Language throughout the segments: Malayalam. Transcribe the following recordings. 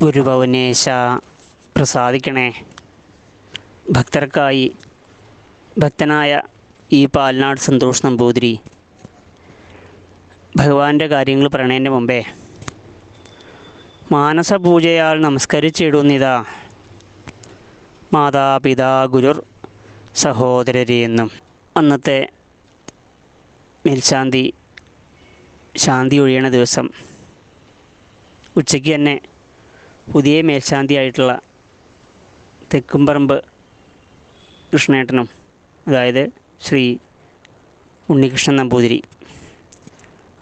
ഗുരുഭവനേശ പ്രസാദിക്കണേ. ഭക്തർക്കായി ഭക്തനായ ഈ പാലനാട് സന്തോഷ് നമ്പൂതിരി ഭഗവാന്റെ കാര്യങ്ങൾ പറയണതിന്റെ മുമ്പേ മാനസപൂജയാൽ നമസ്കരിച്ചിടുന്നിതാ മാതാപിതാ ഗുരുർ സഹോദരരെ എന്നും. അന്നത്തെ മേൽശാന്തി ശാന്തി ഒഴിയണ ദിവസം ഉച്ചയ്ക്ക് തന്നെ പുതിയ മേൽശാന്തിയായിട്ടുള്ള തെക്കുംപറമ്പ് കൃഷ്ണേട്ടനും അതായത് ശ്രീ ഉണ്ണികൃഷ്ണൻ നമ്പൂതിരി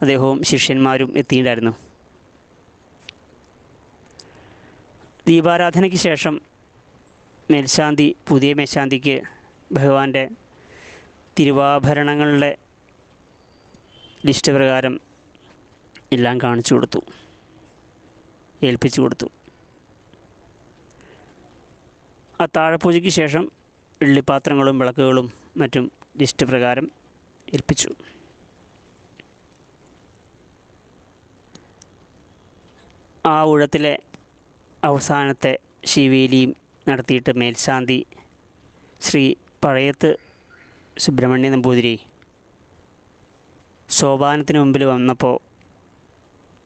അദ്ദേഹവും ശിഷ്യന്മാരും എത്തിയിട്ടുണ്ടായിരുന്നു. ദീപാരാധനയ്ക്ക് ശേഷം മേൽശാന്തി പുതിയ മേൽശാന്തിക്ക് ഭഗവാന്റെ തിരുവാഭരണങ്ങളുടെ ലിസ്റ്റ് പ്രകാരം എല്ലാം കാണിച്ചു കൊടുത്തു ഏൽപ്പിച്ചു കൊടുത്തു. അത്താഴപൂജയ്ക്ക് ശേഷം വെള്ളിപ്പാത്രങ്ങളും വിളക്കുകളും മറ്റും ലിസ്റ്റ് പ്രകാരം ഏൽപ്പിച്ചു ആ ഊഴത്തിലെ അവസാനത്തെ ശിവേലിയും നടത്തിയിട്ട് മേൽശാന്തി ശ്രീ പഴയത്ത് സുബ്രഹ്മണ്യ നമ്പൂതിരി സോപാനത്തിന് മുമ്പിൽ വന്നപ്പോൾ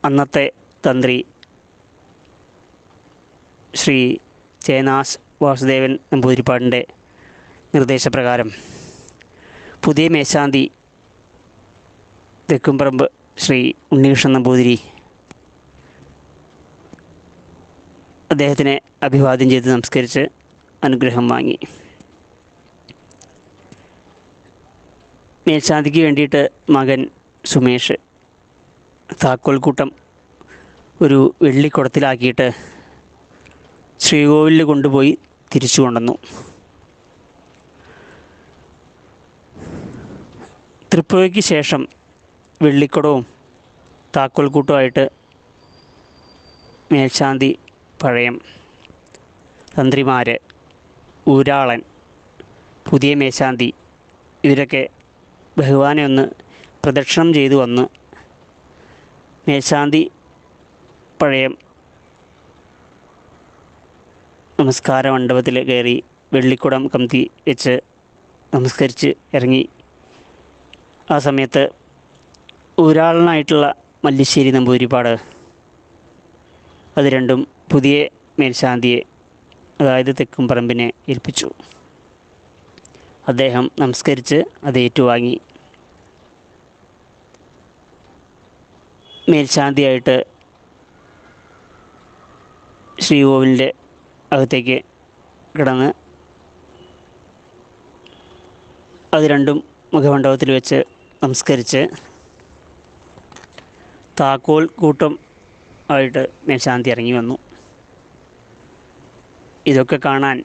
അന്നത്തെ തന്ത്രി ശ്രീ ചേനാസ് വാസുദേവൻ നമ്പൂതിരിപ്പാടിന്റെ നിർദ്ദേശപ്രകാരം പുതിയ മേശാന്തി തെക്കുംപറമ്പ് ശ്രീ ഉണ്ണികൃഷ്ണൻ നമ്പൂതിരി അദ്ദേഹത്തിനെ അഭിവാദ്യം ചെയ്ത് നമസ്കരിച്ച് അനുഗ്രഹം വാങ്ങി. മേൽശാന്തിക്ക് വേണ്ടിയിട്ട് മകൻ സുമേഷ് താക്കോൽക്കൂട്ടം ഒരു വെള്ളിക്കുടത്തിലാക്കിയിട്ട് ശ്രീകോവിലിൽ കൊണ്ടുപോയി തിരിച്ചു കൊണ്ടുവന്നു. തൃപ്പുഴയ്ക്ക് ശേഷം വെള്ളിക്കുടവും താക്കോൽക്കൂട്ടുമായിട്ട് മേൽശാന്തി പഴയം തന്ത്രിമാർ ഊരാളൻ പുതിയ മേശാന്തി ഇവരൊക്കെ ഭഗവാനെ ഒന്ന് പ്രദക്ഷിണം ചെയ്തു വന്ന് മേശാന്തി പഴയം നമസ്കാര. മണ്ഡപത്തിൽ കയറി വെള്ളിക്കുടം കമ്പി വെച്ച് നമസ്കരിച്ച് ഇറങ്ങി. ആ സമയത്ത് ഒരാളനായിട്ടുള്ള മല്ലിശ്ശേരി നമ്പൂതിരിപ്പാട് അത് രണ്ടും പുതിയ മേൽശാന്തിയെ അതായത് തെക്കും പറമ്പിനെ ഏൽപ്പിച്ചു. അദ്ദേഹം നമസ്കരിച്ച് അത് ഏറ്റുവാങ്ങി. മേൽശാന്തിയായിട്ട് ശ്രീകോവിലിന്റെ അകത്തേക്ക് കിടന്ന് അത് രണ്ടും മുഖമണ്ഡപത്തിൽ വെച്ച് നമസ്കരിച്ച് താക്കോൽ കൂട്ടം ആയിട്ട് മേൽശാന്തി ഇറങ്ങി വന്നു. ഇതൊക്കെ കാണാൻ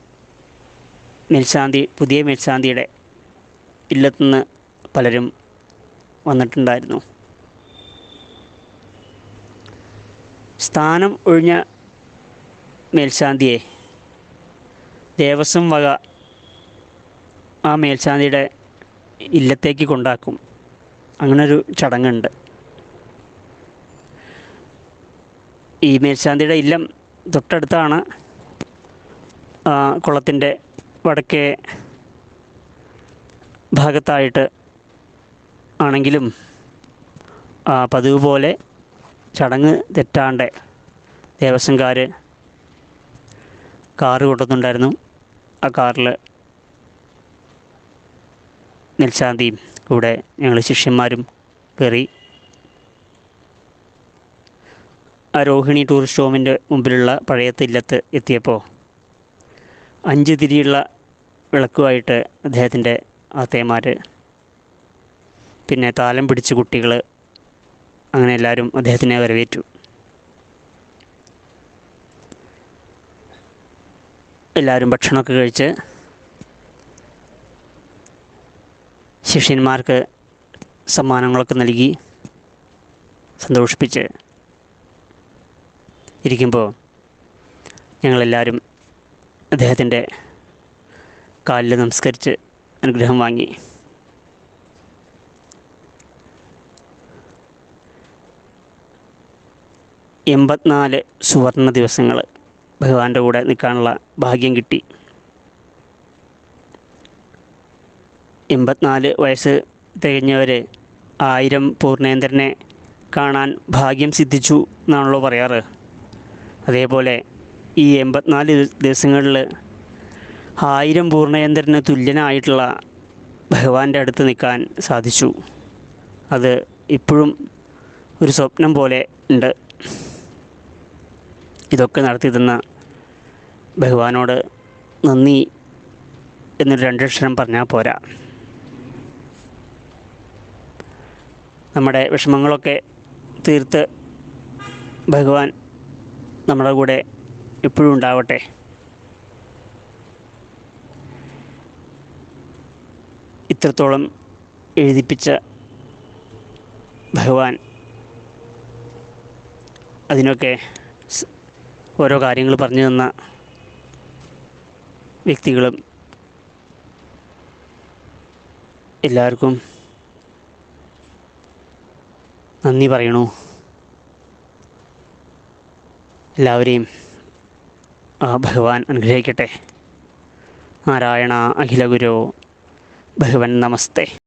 മേൽശാന്തി പുതിയ മേൽശാന്തിയുടെ ഇല്ലത്തുനിന്ന് പലരും വന്നിട്ടുണ്ടായിരുന്നു. സ്ഥാനം ഒഴിഞ്ഞ മേൽശാന്തിയെ ദേവസ്വം വക ആ മേൽശാന്തിയുടെ ഇല്ലത്തേക്ക് കൊണ്ടാക്കും. അങ്ങനൊരു ചടങ്ങുണ്ട്. ഈ മേൽശാന്തിയുടെ ഇല്ലം തൊട്ടടുത്താണ് കുളത്തിന്റെ വടക്കേ ഭാഗത്തായിട്ട് ആണെങ്കിലും പതിവ് പോലെ ചടങ്ങ് തെറ്റാണ്ട് ദേവസ്വംകാർ കാറ് കൊണ്ടുവന്നിട്ടുണ്ടായിരുന്നു. ആ കാറിൽ നിൽശാന്തിയും കൂടെ ഞങ്ങൾ ശിഷ്യന്മാരും കയറി. ആ രോഹിണി ടൂറിസ്റ്റ് ഹോമിന്റെ മുമ്പിലുള്ള പഴയ തില്ലത്ത് എത്തിയപ്പോൾ അഞ്ച് തിരിയുള്ള വിളക്കുമായിട്ട് അദ്ദേഹത്തിന്റെ ആത്തേമാർ പിന്നെ താലം പിടിച്ച് കുട്ടികൾ അങ്ങനെ എല്ലാവരും അദ്ദേഹത്തിനെ വരവേറ്റു. എല്ലാവരും ഭക്ഷണമൊക്കെ കഴിച്ച് ശിഷ്യന്മാർക്ക് സമ്മാനങ്ങളൊക്കെ നൽകി സന്തോഷിപ്പിച്ച് ഇരിക്കുമ്പോൾ ഞങ്ങളെല്ലാവരും അദ്ദേഹത്തിന്റെ കാലിൽ നമസ്കരിച്ച് അനുഗ്രഹം വാങ്ങി. എൺപത്തിനാല് സുവർണ ദിവസങ്ങൾ ഭഗവാന്റെ കൂടെ നിൽക്കാനുള്ള ഭാഗ്യം കിട്ടി. എൺപത്തിനാല് വയസ്സ് തികഞ്ഞവർ ആയിരം പൂർണേന്ദ്രനെ കാണാൻ ഭാഗ്യം സിദ്ധിച്ചു എന്നാണല്ലോ പറയാറ്. അതേപോലെ ഈ എൺപത്തിനാല് ദിവസങ്ങളിൽ ആയിരം പൂർണേന്ദ്രന് തുല്യനായിട്ടുള്ള ഭഗവാന്റെ അടുത്ത് നിൽക്കാൻ സാധിച്ചു. അത് ഇപ്പോഴും ഒരു സ്വപ്നം പോലെ ഉണ്ട്. ഇതൊക്കെ നടത്തി തന്ന ഭഗവാനോട് നന്ദി എന്നൊരു രണ്ടക്ഷരം പറഞ്ഞാൽ പോരാ. നമ്മുടെ വിഷമങ്ങളൊക്കെ തീർത്ത് ഭഗവാൻ നമ്മുടെ കൂടെ എപ്പോഴും ഉണ്ടാവട്ടെ. ഇത്രത്തോളം എഴുതിപ്പിച്ച ഭഗവാൻ അതിനൊക്കെ ഓരോ കാര്യങ്ങൾ പറഞ്ഞു തന്ന വ്യക്തികളും എല്ലാവർക്കും നന്ദി പറയണു. എല്ലാവരെയും ആ ഭഗവാൻ അനുഗ്രഹിക്കട്ടെ. നാരായണ അഖില ഗുരു ഭഗവൻ നമസ്തേ.